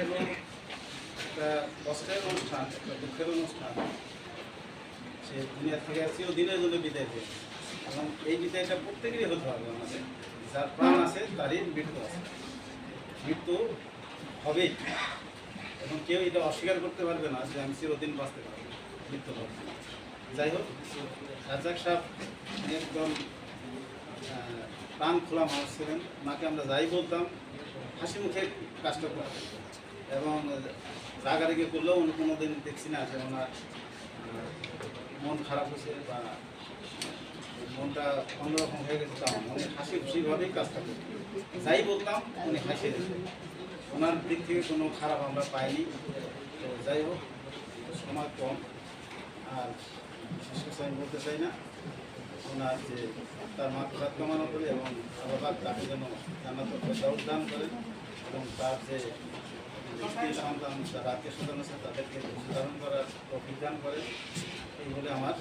হলো একটা কষ্টের অনুষ্ঠান, একটা দুঃখের অনুষ্ঠান। সে দুনিয়া থেকে আসছেও দিনের জন্য বিদায় দেয় এবং এই বিদায়টা প্রত্যেকেরই হতে হবে আমাদের। যার প্রাণ আছে, তারই মৃত্যু আছে। মৃত্যু হবেই। এবং কেউ এটা অস্বীকার করতে পারবে না যে আমি চিরদিন বাঁচতে পারব, মৃত্যু হবে। যাই হোক রাজাক সাহেব একদম প্রাণ খোলা মানুষ ছিলেন। মাকে আমরা যাই বলতাম হাসি মুখে কাজটা করতেন এবং রাগারাগি করলেও অন্য কোনো দিন দেখছি না যে ওনার মন খারাপ হয়েছে বা মনটা অন্যরকম হয়ে গেছে তা উনি হাসি খুশিভাবেই কাজটা করতেন যাই বলতাম উনি হাসি ওনার দিক থেকে কোনো খারাপ আমরা পাইনি। তো যাই হোক, সময় কম। আর কিছু আমি বলতে চাই না। ওনার যে তার মা প্রসাদ কামনা করে এবং আল্লাহ তাকে যেন জান্নাত দাউদ দান করেন এবং তার যে স্ত্রী সন্তান, তার আত্মীয় আছে, তাদেরকে ধারণ করার অভিযান করেন এই বলে আমার